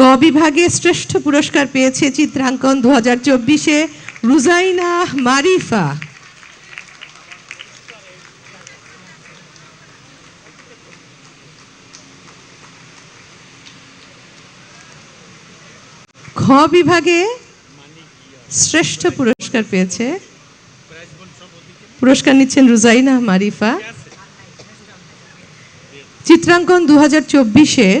ক বিভাগে শ্রেষ্ঠ পুরস্কার পেয়েছে চিত্রাঙ্কন দু হাজার চব্বিশে রুজাইনা মারিফা। খ বিভাগে শ্রেষ্ঠ পুরস্কার পেয়েছে। পুরস্কার নিচ্ছেন রুজাইনা মারিফা। চিত্রাঙ্কন দু হাজার চব্বিশের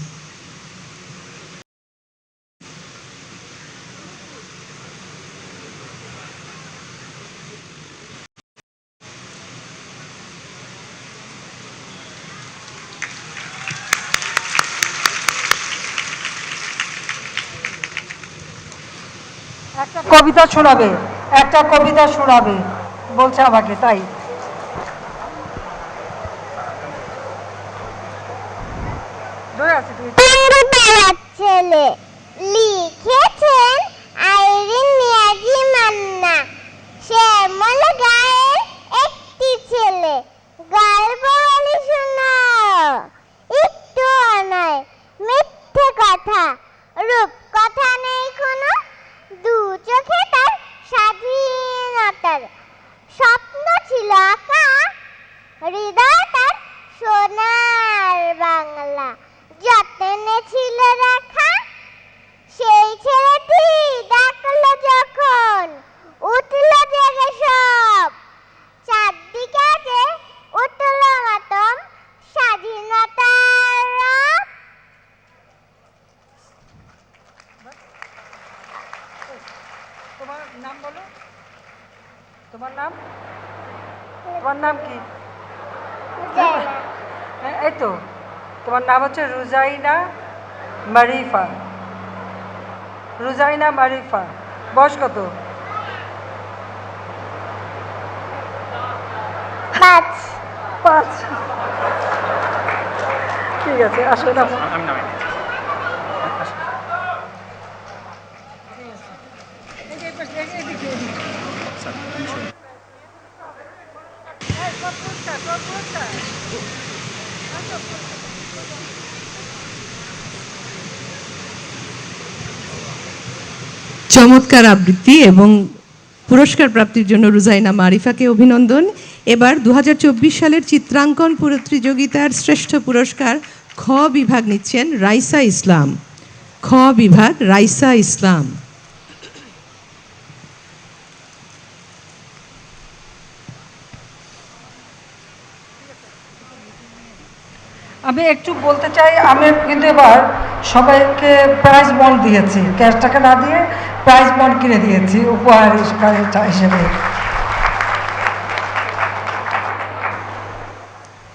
একটা কবিতা শোনাবে একটা কবিতা শোনাবে বলছে আমাকে তাই। ছেলে লিখেছেন তোমার নাম? তোমার নাম কি? হ্যাঁ, এই তো। তোমার নাম হচ্ছে রুজাইনা মারিফা। রুজাইনা মারিফা। বয়স কত? পাঁচ। পাঁচ। ঠিক আছে আসো চমৎকার আবৃত্তি এবং পুরস্কার প্রাপ্তির জন্য রুজাইনা মারিফাকে অভিনন্দন। এবার দু হাজার চব্বিশ সালের চিত্রাঙ্কন প্রতিযোগিতার শ্রেষ্ঠ পুরস্কার খ বিভাগ নিচ্ছেন রাইসা ইসলাম। খ বিভাগ রাইসা ইসলাম। আমি একটু বলতে চাই, আমি কিন্তু এবার সবাইকে প্রাইজ বন্ড দিয়েছি। ক্যাশ টাকা না দিয়ে প্রাইজ বন্ড কিনে দিয়েছি, উপহার হিসেবে।